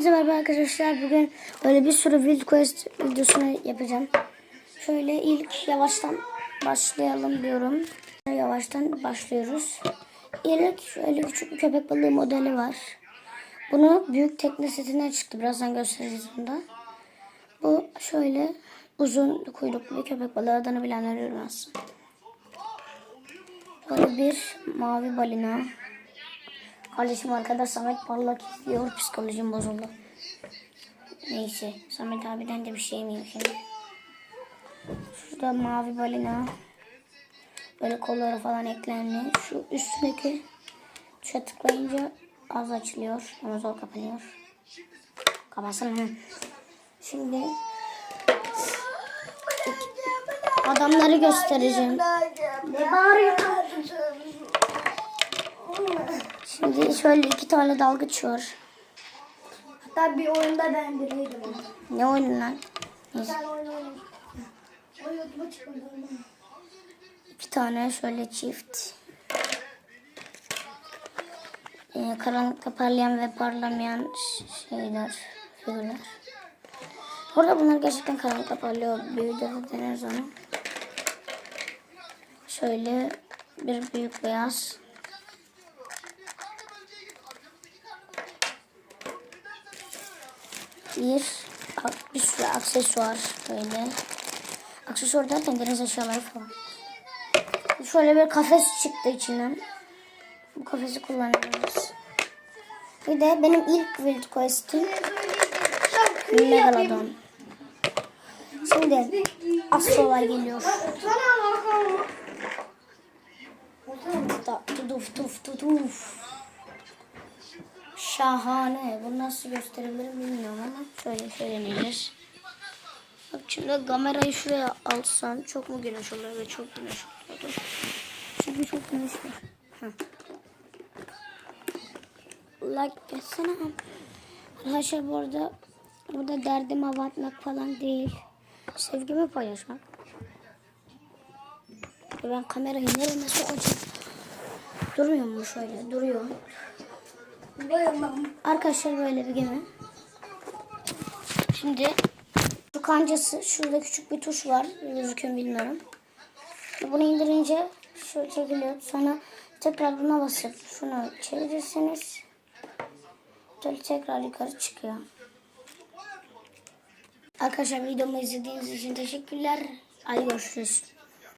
Hepinize merhaba arkadaşlar. Bugün böyle bir sürü Wild Quest videosunu yapacağım. Şöyle ilk yavaştan başlayalım diyorum. Yavaştan başlıyoruz. İlk şöyle küçük bir köpek balığı modeli var. Bunu büyük tekne setinden çıktı. Birazdan göstereceğiz bunu da. Bu şöyle uzun kuyruklu bir köpek balığı. Adını bilenler bilmez. Böyle bir mavi balina. Kardeşim arkada Samet parlak izliyor. Psikolojim bozuldu. Neyse. Samet abiden de bir şey miyim şimdi? Şurada mavi balina. Böyle kolları falan eklendi. Şu üstündeki tuşa tıklayınca az açılıyor. Ama zor kapanıyor. Kapatsana. Şimdi adamları göstereceğim. Ne bağırıyorsun? Şimdi şöyle iki tane dalgıç var. Hatta bir oyunda ben biriydim. Ne oyunu lan? Neyse. Ben oyun oynadım. O YouTube'a çıkmadı. İki tane şöyle çift. Ee, karanlıkta parlayan ve parlamayan şeyler, figürler. Orada bunlar gerçekten karanlıkta parlıyor. Büyüde de deneriz onu. Şöyle bir büyük beyaz. Bir, bir sürü aksesuar böyle. Aksesuar derken deniz eşyaları falan. Şöyle bir kafes çıktı içinden. Bu kafesi kullanıyoruz. Bir de benim ilk Wild Quest'im Megalodon. Şimdi astrolar geliyor. Da- Tuduf tuf tutuf. Şahane. Bunu nasıl gösterebilirim bilmiyorum ama şöyle söylenebilir. Bak şimdi kamerayı şuraya alsam çok mu güneş oluyor ve çok güneş oluyor. Çünkü çok güneş var. Like etsene. Arkadaşlar bu arada burada derdim hava falan değil. Sevgimi paylaşmak. Ben kamerayı nereye sokacağım? Durmuyor mu şöyle? Duruyor. Arkadaşlar böyle bir gemi. Şimdi şu kancası şurada küçük bir tuş var. Gözüküyor bilmiyorum. Bunu indirince şöyle çekiliyor. Sonra tekrar buna basıp şunu çevirirseniz böyle tekrar yukarı çıkıyor. Arkadaşlar videomu izlediğiniz için teşekkürler. Hadi görüşürüz.